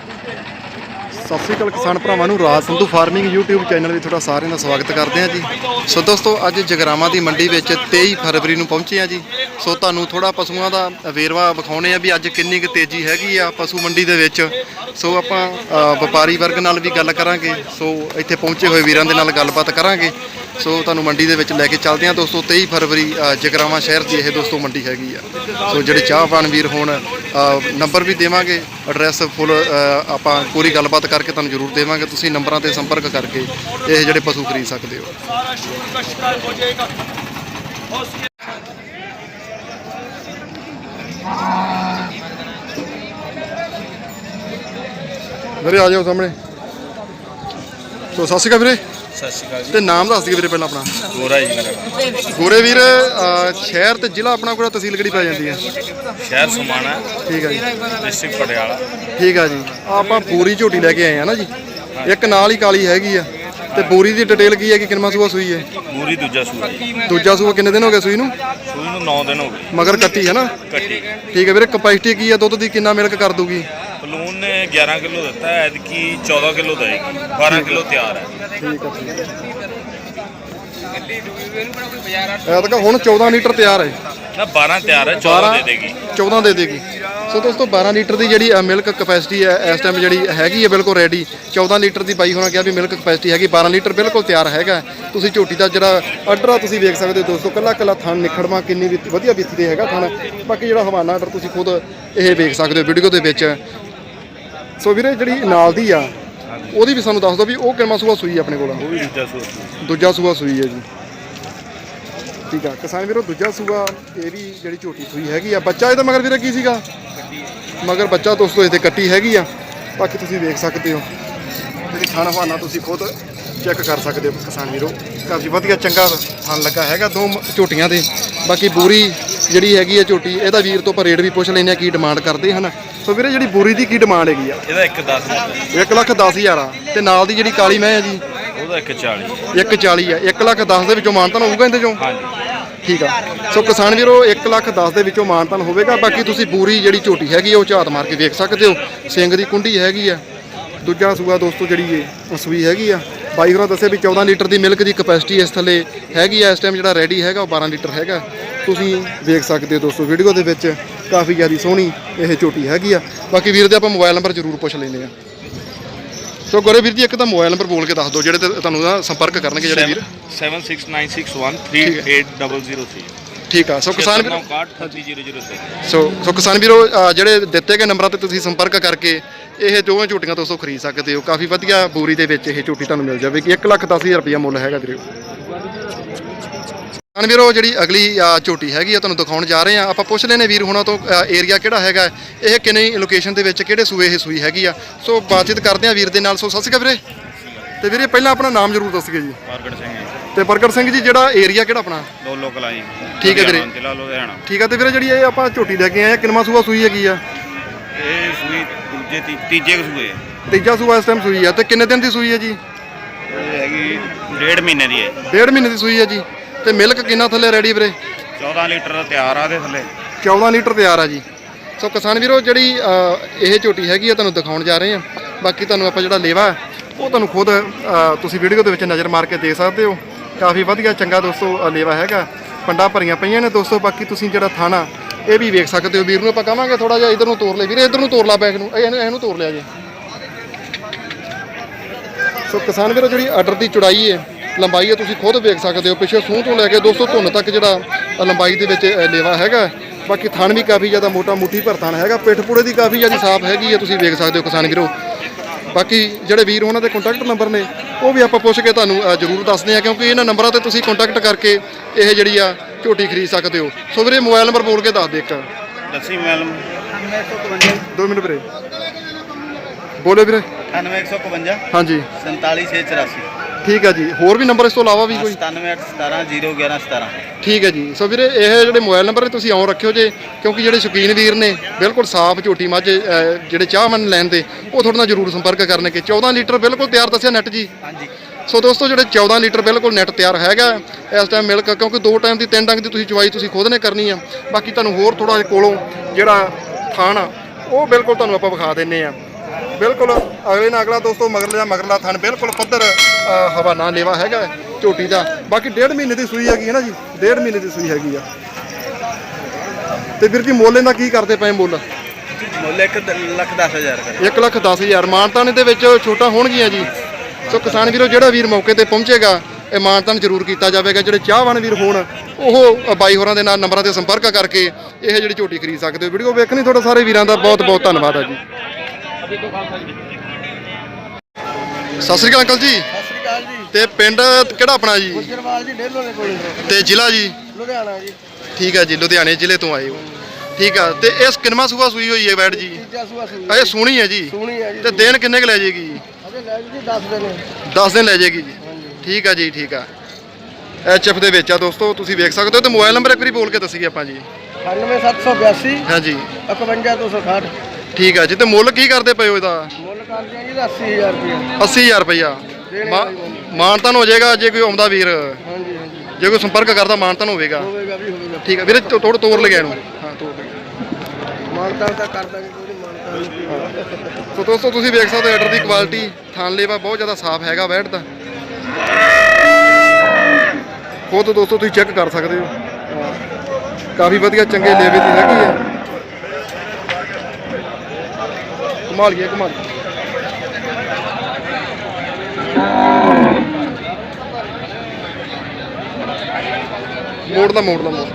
ਸਤਿ ਸ੍ਰੀ ਅਕਾਲ ਕਿਸਾਨ ਭਰਾਵਾਂ ਨੂੰ, Raj Sandhu farming YouTube channel ਵਿੱਚ ਤੁਹਾਡਾ ਸਾਰਿਆਂ ਦਾ ਸਵਾਗਤ ਕਰਦੇ ਹਾਂ ਜੀ। ਸੋ ਦੋਸਤੋ, ਅੱਜ ਜਗਰਾਵਾਂ ਦੀ ਮੰਡੀ ਵਿੱਚ 23 ਫਰਵਰੀ ਨੂੰ ਪਹੁੰਚੇ ਹਾਂ ਜੀ। ਸੋ ਤੁਹਾਨੂੰ ਥੋੜਾ ਪਸ਼ੂਆਂ ਦਾ ਵੇਰਵਾ ਵਿਖਾਉਣੇ ਆ ਵੀ ਅੱਜ ਕਿੰਨੀ ਕੁ ਤੇਜ਼ੀ ਹੈਗੀ ਆ ਪਸ਼ੂ ਮੰਡੀ ਦੇ ਵਿੱਚ। ਸੋ ਆਪਾਂ ਵਪਾਰੀ ਵਰਗ ਨਾਲ ਵੀ ਗੱਲ ਕਰਾਂਗੇ। ਸੋ ਇੱਥੇ ਪਹੁੰਚੇ ਹੋਏ ਵੀਰਾਂ ਦੇ ਨਾਲ ਗੱਲਬਾਤ ਕਰਾਂਗੇ। ਸੋ ਤੁਹਾਨੂੰ ਮੰਡੀ ਦੇ ਵਿੱਚ ਲੈ ਕੇ ਚੱਲਦੇ ਹਾਂ ਦੋਸਤੋ 23 ਫਰਵਰੀ ਜਗਰਾਵਾ ਸ਼ਹਿਰ ਦੀ ਇਹ ਦੋਸਤੋ ਮੰਡੀ ਹੈਗੀ ਆ। ਸੋ ਜਿਹੜੇ ਚਾਹ ਚਾਹਵਾਨ ਵੀਰ ਹੋਣ ਨੰਬਰ ਵੀ ਦੇਵਾਂਗੇ ਐਡਰੈਸ ਫੁੱਲ ਆਪਾਂ ਪੂਰੀ ਗੱਲਬਾਤ ਕਰਕੇ ਤੁਹਾਨੂੰ ਜ਼ਰੂਰ ਦੇਵਾਂਗੇ। ਤੁਸੀਂ ਨੰਬਰਾਂ ਤੇ ਸੰਪਰਕ ਕਰਕੇ ਇਹ ਜਿਹੜੇ ਪਸ਼ੂ ਖਰੀਦ ਸਕਦੇ ਹੋ। ਵੀਰੇ ਆ ਜਾਓ ਸਾਹਮਣੇ। ਸੋ ਸਤਿ ਸ਼੍ਰੀ ਅਕਾਲ ਵੀਰੇ। ਸਤਿ ਸ਼੍ਰੀ ਅਕਾਲ ਜੀ। ਤੇ ਨਾਮ ਦੱਸ ਵੀਰੇ ਪਹਿਲਾਂ ਆਪਣਾ। ਗੋਰਾ ਜੀ ਮੇਰਾ ਨਾਮ। ਗੋਰੇ ਵੀਰ ਸ਼ਹਿਰ ਤੇ ਜ਼ਿਲ੍ਹਾ ਆਪਣਾ ਕੋਲ ਤਹਿਸੀਲ ਕਿਹੜੀ ਪੈ ਜਾਂਦੀ ਹੈ? ਸ਼ਹਿਰ ਸਮਾਣਾ ਠੀਕ ਹੈ ਜੀ। ਡਿਸਟ੍ਰਿਕਟ ਪਟਿਆਲਾ। ਠੀਕ ਆ ਜੀ। ਆਪਾਂ ਪੂਰੀ ਝੋਟੀ ਲੈ ਕੇ ਆਏ ਆ ਨਾ ਜੀ। ਇੱਕ ਨਾਲ ਹੀ ਕਾਲੀ ਹੈਗੀ ਆ। ਤੇ ਪੂਰੀ ਦੀ ਡਿਟੇਲ ਕੀ ਹੈ ਕਿ ਕਿੰਨਾ ਸੂਆ ਸੂਈ ਹੈ? ਮੂਰੀ ਦੂਜਾ ਸੂਆ। ਜੀ ਦੂਜਾ ਸੂਆ ਕਿੰਨੇ ਦਿਨ ਹੋ ਗਏ ਸੂਈ ਨੂੰ? ਸੂਈ ਨੂੰ 9 ਦਿਨ ਹੋ ਗਏ। ਮਗਰ ਕੱਟੀ ਹੈ ਨਾ? ਕੱਟੀ। ਠੀਕ ਹੈ ਵੀਰੇ ਕਪੈਸਿਟੀ ਕੀ ਆ ਦੁੱਧ ਦੀ ਕਿੰਨਾ ਮਿਲਕ ਕਰ ਦੂਗੀ? 11 ਕਿਲੋ ਦਿੱਤਾ ਹੈ ਐਤਕੀ 14 ਕਿਲੋ ਦੇਗੀ 12 ਕਿਲੋ ਤਿਆਰ ਹੈ। ਠੀਕ ਠੀਕ ਹੈ। ਤਾਂ ਹੁਣ 14 ਲੀਟਰ ਤਿਆਰ ਹੈ। ਨਾ 12 ਤਿਆਰ ਹੈ 14 ਦੇ ਦੇਗੀ। 14 ਦੇ ਦੇਗੀ। ਸੋ ਦੋਸਤੋ 12 ਲੀਟਰ ਦੀ ਜਿਹੜੀ ਮਿਲਕ ਕਪੈਸਿਟੀ ਹੈ ਇਸ ਟਾਈਮ ਜਿਹੜੀ ਹੈਗੀ ਹੈ ਬਿਲਕੁਲ ਰੈਡੀ 14 ਲੀਟਰ ਦੀ ਬਾਈ ਹੋਣਾ ਕਿਹਾ ਵੀ ਮਿਲਕ ਕਪੈਸਿਟੀ ਹੈਗੀ 12 ਲੀਟਰ ਬਿਲਕੁਲ ਤਿਆਰ ਹੈਗਾ ਤੁਸੀਂ ਝੋਟੀ ਦਾ ਜਿਹੜਾ ਆਰਡਰ ਆ ਤੁਸੀਂ ਵੇਖ ਸਕਦੇ ਹੋ ਦੋਸਤੋ ਕੱਲਾ ਕੱਲਾ ਥਣ ਨਿਖੜਵਾ ਕਿੰਨੀ ਵੀ ਵਧੀਆ ਵਿੱਥ ਦੇ ਹੈਗਾ ਥਣ। ਬਾਕੀ ਜਿਹੜਾ ਹਵਾਨਾ ਆਰਡਰ ਤੁਸੀਂ ਖੁਦ ਇਹ ਵੇਖ ਸਕਦੇ ਹੋ ਵੀਡੀਓ ਦੇ ਵਿੱਚ। ਸੋ ਵੀਰੇ ਜਿਹੜੀ ਨਾਲ ਦੀ ਆ ਉਹਦੀ ਵੀ ਸਾਨੂੰ ਦੱਸ ਦਿਓ ਵੀ ਉਹ ਕਿੰਨਾ ਸੂਆ ਸੂਈ ਆ ਆਪਣੇ ਕੋਲ? ਉਹ ਵੀ ਦੂਜਾ ਸੂਆ। ਦੂਜਾ ਸੂਆ ਸੂਈ ਹੈ ਜੀ। ਠੀਕ ਆ। ਕਿਸਾਨ ਵੀਰੋ ਦੂਜਾ ਸੂਆ ਇਹ ਵੀ ਜਿਹੜੀ ਝੋਟੀ ਸੂਈ ਹੈਗੀ ਆ। ਬੱਚਾ ਇਹਦਾ ਮਗਰ ਵੀਰੇ ਕੀ ਸੀਗਾ? ਮਗਰ ਬੱਚਾ ਦੋਸਤੋ ਇਹਦੇ ਕੱਟੀ ਹੈਗੀ ਆ। ਬਾਕੀ ਤੁਸੀਂ ਵੇਖ ਸਕਦੇ ਹੋ। ਜਿਹੜੀ ਥਣ ਹਵਾਨਾ ਤੁਸੀਂ ਖੁਦ ਚੈੱਕ ਕਰ ਸਕਦੇ ਹੋ ਕਿਸਾਨ ਵੀਰੋ। ਕਾਫੀ ਵਧੀਆ ਚੰਗਾ ਥਣ ਲੱਗਾ ਹੈਗਾ ਦੋ ਝੋਟੀਆਂ ਦੇ। ਬਾਕੀ ਬੂਰੀ ਜਿਹੜੀ ਹੈਗੀ ਆ ਝੋਟੀ ਇਹਦਾ ਵੀਰ ਤੋਂ ਆਪਾਂ ਰੇਟ ਵੀ ਪੁੱਛ ਲੈਂਦੇ ਆ ਕੀ ਡਿਮਾਂਡ ਕਰਦੇ ਹਨ। ਸੋ ਵੀਰੇ ਜਿਹੜੀ ਬੂਰੀ ਦੀ ਕੀ ਡਿਮਾਂਡ ਹੈਗੀ ਆ? ਇਹਦਾ 1 10 1 ਲੱਖ 10 ਹਜ਼ਾਰ ਆ। ਤੇ ਨਾਲ ਦੀ ਜਿਹੜੀ ਕਾਲੀ ਮੈਂ ਆ ਜੀ? ਉਹਦਾ 1 40 ਇੱਕ 40 ਆ। 1 ਲੱਖ 10 ਦੇ ਵਿੱਚੋਂ ਮਾਨਤਾਨ ਹੋਊਗਾ ਇਹਦੇ ਚੋਂ? ਹਾਂਜੀ। ਠੀਕ ਆ। ਸੋ ਕਿਸਾਨ ਵੀਰੋ 1 ਲੱਖ 10 ਦੇ ਵਿੱਚੋਂ ਮਾਨਤਾਨ ਹੋਵੇਗਾ। ਬਾਕੀ ਤੁਸੀਂ ਪੂਰੀ ਜਿਹੜੀ ਝੋਟੀ ਹੈਗੀ ਉਹ ਝਾਤ ਮਾਰ ਕੇ ਵੇਖ ਸਕਦੇ ਹੋ। ਸਿੰਘ ਦੀ ਕੁੰਡੀ ਹੈਗੀ ਆ। ਦੂਜਾ ਸੂਆ ਦੋਸਤੋ ਜਿਹੜੀ ਇਹ ਸੂਈ ਹੈਗੀ ਆ। ਬਾਈ ਹੋਰਾਂ ਦੱਸਿਆ ਵੀ 14 ਲੀਟਰ ਦੀ ਮਿਲਕ ਦੀ ਕਪੈਸਿਟੀ ਇਸ ਥੱਲੇ ਹੈਗੀ ਆ। ਇਸ ਟਾਈਮ ਜਿਹੜਾ ਰੈਡੀ ਹੈਗਾ ਉਹ 12 ਲੀਟਰ ਹੈਗਾ। ਤੁਸੀਂ ਵੇਖ ਸਕਦੇ ਹੋ ਦੋਸਤੋ ਵੀਡੀਓ ਦੇ ਵਿੱਚ ਕਾਫੀ ਜ਼ਿਆਦਾ ਸੋਹਣੀ ਇਹ ਝੋਟੀ ਹੈਗੀ ਆ। ਬਾਕੀ ਵੀਰ ਦੇ ਆਪਾਂ ਮੋਬਾਈਲ ਨੰਬਰ ਜ਼ਰੂਰ ਪੁੱਛ ਲੈਂਦੇ ਆ। ਸੋ ਗੋਰੇ ਵੀਰ ਜੀ ਇੱਕ ਤਾਂ ਮੋਬਾਈਲ ਨੰਬਰ ਬੋਲ ਕੇ ਦੱਸ ਦਿਓ ਜਿਹੜੇ ਤੇ ਤੁਹਾਨੂੰ ਨਾ ਸੰਪਰਕ ਕਰਨਗੇ ਜਿਹੜੇ ਵੀਰ। 7696138003 ਠੀਕ ਆ ਸੋ ਕਿਸਾਨ ਵੀਰ 961 ਸੋ ਸੋ ਕਿਸਾਨ ਵੀਰੋ ਜਿਹੜੇ ਦਿੱਤੇ ਗਏ ਨੰਬਰਾਂ ਤੇ ਤੁਸੀਂ ਸੰਪਰਕ ਕਰਕੇ ਇਹ ਦੋਵੇਂ ਝੋਟੀਆਂ ਦੋਸਤੋ ਖਰੀਦ ਸਕਦੇ ਹੋ। ਕਾਫੀ ਵਧੀਆ ਬੂਰੀ ਦੇ ਵਿੱਚ ਇਹ ਝੋਟੀ ਤੁਹਾਨੂੰ ਮਿਲ ਜਾਵੇਗੀ। 1 ਲੱਖ 10 ਹਜ਼ਾਰ ਰੁਪਇਆ ਮੁੱਲ ਹੈਗਾ ਵੀਰੇ। ਵੀਰੋ ਜਿਹੜੀ ਅਗਲੀ ਝੋਟੀ ਹੈਗੀ ਆ ਤੁਹਾਨੂੰ ਦਿਖਾਉਣ ਜਾ ਰਹੇ ਆ। ਆਪਾਂ ਪੁੱਛ ਲੈਨੇ ਵੀਰ ਹੁਣਾਂ ਤੋਂ ਏਰੀਆ ਕਿਹੜਾ ਹੈਗਾ? ਇਹ ਕਿੰਨੀ ਲੋਕੇਸ਼ਨ ਦੇ ਵਿੱਚ ਕਿਹੜੇ ਸੂਏ ਇਹ ਸੂਈ ਹੈਗੀ ਆ? ਸੋ ਬਾਤਚੀਤ ਕਰਦੇ ਆ ਵੀਰ ਦੇ ਨਾਲ। ਸੋ ਸਤਿ ਸ਼੍ਰੀ ਅਕਾਲ ਵੀਰੇ। ਤੇ ਵੀਰੇ ਪਹਿਲਾਂ ਆਪਣਾ ਨਾਮ ਜ਼ਰੂਰ ਦੱਸਿਓ ਜੀ। ਪ੍ਰਗਟ ਸਿੰਘ ਜੀ। ਤੇ ਪ੍ਰਗਟ ਸਿੰਘ ਜੀ ਜਿਹੜਾ ਏਰੀਆ ਕਿਹੜਾ ਆਪਣਾ? ਲੋਲੋ ਕਲਾਈ ਠੀਕ ਹੈ ਵੀਰੇ। ਜ਼ਿਲ੍ਹਾ ਲੁਧਿਆਣਾ। ਠੀਕ ਆ ਤੇ ਵੀਰੇ ਜਿਹੜੀ ਇਹ ਆਪਾਂ ਝੋਟੀ ਲੈ ਕੇ ਆਏ ਆ ਕਿੰਨਵਾਂ ਸੂਆ ਸੂਈ ਹੈਗੀ ਆ? ਇਹ ਸੂਈ ਦੂਜੇ ਤੀਜੇ ਕੁ ਸੂਏ ਤੀਜਾ ਸੂਆ ਇਸ ਟਾਈਮ ਸੂਈ ਆ। ਤੇ ਕਿੰਨੇ ਦਿਨ ਦੀ ਸੂਈ ਹੈ ਜੀ? ਇਹ ਹੈਗੀ ਡੇਢ ਮਹੀਨੇ ਦੀ ਹੈ ਡੇਢ ਮਹੀਨੇ ਦੀ ਸੂਈ ਹੈ ਜੀ। ਤੇ ਮਿਲਕ ਕਿੰਨਾ ਥੱਲੇ ਰੈਡੀ ਵੀਰੇ? 14 ਲੀਟਰ ਤਿਆਰ ਆ ਦੇ ਥੱਲੇ। 14 ਲੀਟਰ ਤਿਆਰ ਆ ਜੀ। ਸੋ ਕਿਸਾਨ ਵੀਰੋ ਜਿਹੜੀ ਅ, ਇਹ ਝੋਟੀ ਹੈਗੀ ਆ ਤੁਹਾਨੂੰ ਦਿਖਾਉਣ ਜਾ ਰਹੇ ਆ। ਬਾਕੀ ਤੁਹਾਨੂੰ ਆਪਾਂ ਜਿਹੜਾ ਲੇਵਾ ਹੈ, ਉਹ ਤੁਹਾਨੂੰ ਖੁਦ ਅ, ਤੁਸੀਂ ਵੀਡੀਓ ਦੇ ਵਿੱਚ ਨਜ਼ਰ ਮਾਰ ਕੇ ਦੇਖ ਸਕਦੇ ਹੋ। ਕਾਫੀ ਵਧੀਆ ਚੰਗਾ ਦੋਸਤੋ ਅ, ਲੇਵਾ ਹੈਗਾ। ਪੰਡਾ ਭਰੀਆਂ ਪਈਆਂ ਨੇ ਦੋਸਤੋ ਬਾਕੀ ਤੁਸੀਂ ਜਿਹੜਾ ਥਾਣਾ ਇਹ ਵੀ ਵੇਖ ਸਕਦੇ ਹੋ। ਵੀਰ ਨੂੰ ਆਪਾਂ ਕਹਾਂਗੇ ਥੋੜਾ ਜਿਹਾ ਇਧਰ ਨੂੰ ਤੋਰ ਲੈ। ਵੀਰੇ ਇਧਰ ਨੂੰ ਤੋਰ ਲਾ ਬੈਗ ਨੂੰ। ਇਹ- ਇਹਨੂੰ ਇਹਨੂੰ ਤੋਰ ਲਿਆ ਜੀ। ਸੋ ਕਿਸਾਨ ਵੀਰੋ ਜਿਹੜੀ ਆਰਡਰ ਦੀ ਚੌੜਾਈ ਹੈ ਲੰਬਾਈ ਹੈ ਤੁਸੀਂ ਖੁਦ ਵੇਖ ਸਕਦੇ ਹੋ ਪਿੱਛੇ ਸੂਹ ਤੋਂ ਲੈ ਕੇ ਦੋਸਤੋ ਧੁੰਨ ਤੱਕ ਜਿਹੜਾ ਲੰਬਾਈ ਦੇ ਵਿੱਚ ਲੇਵਾ ਹੈਗਾ ਬਾਕੀ ਥਣ ਵੀ ਕਾਫੀ ਜ਼ਿਆਦਾ ਮੋਟਾ ਮੁੱਠੀ ਭਰ ਥਣ ਹੈਗਾ ਪਿੱਠ ਪੂੜੇ ਦੀ ਕਾਫੀ ਜ਼ਿਆਦਾ ਸਾਫ਼ ਹੈਗੀ ਹੈ ਤੁਸੀਂ ਵੇਖ ਸਕਦੇ ਹੋ ਕਿਸਾਨ ਵੀਰੋ। ਬਾਕੀ ਜਿਹੜੇ ਵੀਰ ਉਹਨਾਂ ਦੇ ਕੰਟੈਕਟ ਨੰਬਰ ਨੇ ਉਹ ਵੀ ਆਪਾਂ ਪੁੱਛ ਕੇ ਤੁਹਾਨੂੰ ਜ਼ਰੂਰ ਦੱਸਦੇ ਆ ਕਿਉਂਕਿ ਇਹਨਾਂ ਨੰਬਰਾਂ ਤੇ ਤੁਸੀਂ ਕੰਟੈਕਟ ਕਰਕੇ ਇਹ ਜਿਹੜੀ ਆ ਝੋਟੀ ਖਰੀਦ ਸਕਦੇ ਹੋ। ਸੋ ਵੀਰੇ ਮੋਬਾਈਲ ਨੰਬਰ ਬੋਲ ਕੇ ਦੱਸ ਦੇ ਇੱਕ। ਦੱਸੀ ਮੈਡਮ 2 ਮਿੰਟ ਵੀਰੇ। ਬੋਲੇ ਵੀਰੇ। 9151 ਹਾਂਜੀ। 47684 ਠੀਕ ਹੈ ਜੀ। ਹੋਰ ਵੀ ਨੰਬਰ ਇਸ ਤੋਂ ਇਲਾਵਾ ਵੀ ਕੋਈ? 9717 ਠੀਕ ਹੈ ਜੀ। ਸੋ ਵੀਰੇ ਇਹ ਜਿਹੜੇ ਮੋਬਾਈਲ ਨੰਬਰ ਨੇ ਤੁਸੀਂ ਆਉਂ ਰੱਖਿਓ ਜੇ ਕਿਉਂਕਿ ਜਿਹੜੇ ਸ਼ੌਕੀਨ ਵੀਰ ਨੇ ਬਿਲਕੁਲ ਸਾਫ਼ ਝੋਟੀ ਮੱਝ ਅਹ, ਜਿਹੜੇ ਚਾਹਮਨ ਲੈਣ ਦੇ ਉਹ ਤੁਹਾਡੇ ਨਾਲ ਜ਼ਰੂਰ ਸੰਪਰਕ ਕਰਨਗੇ। 14 ਲੀਟਰ ਬਿਲਕੁਲ ਤਿਆਰ ਦੱਸਿਆ ਨੈਟ ਜੀ। ਹਾਂਜੀ। ਸੋ ਦੋਸਤੋ ਜਿਹੜੇ 14 ਲੀਟਰ ਬਿਲਕੁਲ ਨੈਟ ਤਿਆਰ ਹੈਗਾ ਇਸ ਟਾਈਮ ਮਿਲਕ ਕਿਉਂਕਿ ਦੋ ਟਾਈਮ ਦੀ ਤਿੰਨ ਡੰਗ ਦੀ ਤੁਸੀਂ ਚਵਾਈ ਤੁਸੀਂ ਖੁਦ ਨੇ ਕਰਨੀ ਆ। ਬਾਕੀ ਤੁਹਾਨੂੰ ਹੋਰ ਥੋੜਾ ਜਿਹਾ ਕੋਲੋਂ ਜਿਹੜਾ ਥਾਣ ਆ ਉਹ ਬਿਲਕੁਲ ਤੁਹਾਨੂੰ ਆਪਾਂ ਵਿਖਾ ਦਿੰਨੇ ਆ। ਬਿਲਕੁਲ ਅਗਲੇ ਨਾਲ ਅਗਲਾ ਦੋਸਤੋ ਮਗਰਲੇ ਮਗਰਲਾ ਥਣ ਬਿਲਕੁਲ ਪੱਧਰ ਹਵਾਨਾ ਲੇਵਾ ਹੈਗਾ ਝੋਟੀ ਦਾ। ਬਾਕੀ ਡੇਢ ਮਹੀਨੇ ਦੀ ਸੂਈ ਹੈਗੀ ਹੈ ਨਾ ਜੀ ਡੇਢ ਮਹੀਨੇ ਦੀ ਸੂਈ ਹੈਗੀ ਆ। ਤੇ ਵੀਰ ਜੀ ਮੁੱਲ ਇਹਦਾ ਕੀ ਕਰਦੇ ਪਏ ਮੁੱਲ? ਮੁੱਲ 1 ਲੱਖ 10000 ਕਰ 1 ਲੱਖ 10000 ਮਾਨਤਾਨ ਦੇ ਵਿੱਚ ਛੋਟਾ ਹੋਣਗੀਆਂ ਜੀ। ਸੋ ਕਿਸਾਨ ਵੀਰੋ ਜਿਹੜਾ ਵੀਰ ਮੌਕੇ ਤੇ ਪਹੁੰਚੇਗਾ ਇਹ ਮਾਨਤਾਨ ਜ਼ਰੂਰ ਕੀਤਾ ਜਾਵੇਗਾ। ਜਿਹੜੇ ਚਾਹਵਾਨ ਵੀਰ ਹੋਣ ਉਹ ਬਾਈ ਹੋਰਾਂ ਦੇ ਨਾਲ ਨੰਬਰਾਂ ਤੇ ਸੰਪਰਕ ਕਰਕੇ ਇਹ ਜਿਹੜੀ ਝੋਟੀ ਖਰੀਦ ਸਕਦੇ ਹੋ। ਵੀਡੀਓ ਵੇਖਣੀ ਤੁਹਾਡਾ ਸਾਰੇ ਵੀਰਾਂ ਦਾ ਬਹੁਤ ਬਹੁਤ ਧੰਨਵਾਦ ਹੈ ਜੀ। ਸਤਿ ਸ੍ਰੀ ਅਕਾਲ ਅੰਕਲ ਜੀ। ਸਤਿ ਸ੍ਰੀ ਅਕਾਲ ਜੀ। ਤੇ ਪਿੰਡ ਕਿਹੜਾ ਆਪਣਾ ਜੀ? ਗੁਜਰਵਾਲ ਜੀ ਡੇਲੋ ਦੇ ਕੋਲੇ ਤੇ। ਜ਼ਿਲ੍ਹਾ ਜੀ? ਲੁਧਿਆਣਾ ਜੀ। ਠੀਕ ਹੈ ਜੀ ਲੁਧਿਆਣੇ ਜ਼ਿਲ੍ਹੇ ਤੋਂ ਆਏ ਹੋ। ਠੀਕ ਆ ਤੇ ਇਸ ਕਿੰਨਵਾਂ ਸੂਆ ਸੂਈ ਹੋਈ ਹੈ ਬੈਡ ਜੀ? ਤੀਜਾ ਸੂਆ ਸੂਈ ਇਹ ਸੋਹਣੀ ਹੈ ਜੀ? ਸੋਹਣੀ ਹੈ ਜੀ। ਤੇ ਦਿਨ ਕਿੰਨੇ ਕੁ ਲੈ ਜਾਏਗੀ ਜੀ? ਅਜੇ ਲੈ ਜੀ 10 ਦਿਨ। 10 ਦਿਨ ਲੈ ਜਾਏਗੀ ਜੀ। ਠੀਕ ਆ ਜੀ ਠੀਕ ਆ। ਐਚਐਫ ਦੇ ਵਿੱਚ ਆ ਦੋਸਤੋ ਤੁਸੀਂ ਵੇਖ ਸਕਦੇ ਹੋ ਤੇ ਮੋਬਾਈਲ ਨੰਬਰ ਇੱਕ ਵਾਰੀ ਬੋਲ ਕੇ ਦੱਸੀਏ ਆਪਾਂ ਜੀ। 98782 ਹਾਂਜੀ। 51260 ਠੀਕ ਆ ਜੀ ਤੇ ਮੁੱਲ ਕੀ ਕਰਦੇ ਪਏ ਹੋ ਇਹਦਾ? ਮੁੱਲ ਕਰਦੇ ਆ ਜੀ ਇਹਦਾ 80000 ਰੁਪਏ 80000 ਰੁਪਇਆ ਦੇਣੇ। ਮਾਨਤਨ ਹੋ ਜਾਏਗਾ ਜੇ ਕੋਈ ਆਉਂਦਾ ਵੀਰ? ਹਾਂਜੀ ਹਾਂਜੀ। ਜੇ ਕੋਈ ਸੰਪਰਕ ਕਰਦਾ ਮਾਨਤਨ ਹੋਵੇਗਾ? ਹੋਵੇਗਾ ਵੀ ਹੋਵੇਗਾ। ਠੀਕ ਆ ਵੀਰੇ ਤੋੜ ਤੋੜ ਲਗਿਆ ਇਹਨੂੰ ਹਾਂ ਤੋੜ ਲਗਿਆ ਮਾਨਤਾ ਤਾਂ ਕਰ ਦਾਂਗੇ ਕੋਈ ਮਾਨਤਾ ਨਹੀਂ। ਸੋ ਦੋਸਤੋ ਤੁਸੀਂ ਵੇਖ ਸਕਦੇ ਹੋ ਆਰਡਰ ਦੀ ਕੁਆਲਿਟੀ। ਥਾਨ ਲੇਵਾ ਬਹੁਤ ਜ਼ਿਆਦਾ ਸਾਫ਼ ਹੈਗਾ ਵੈਟ ਦਾ ਖੁਦ ਦੋਸਤੋ ਤੁਸੀਂ ਚੈੱਕ ਕਰ ਸਕਦੇ ਹੋ। ਹਾਂ। ਕਾਫੀ ਵਧੀਆ ਚੰਗੇ ਲੇਵੇ ਦੀ ਹੈਗੀ ਹੈ ਕਮਾਲ ਗਿਆ ਮੋੜ ਦਾ ਮੋੜ ਦਾ ਮੋੜ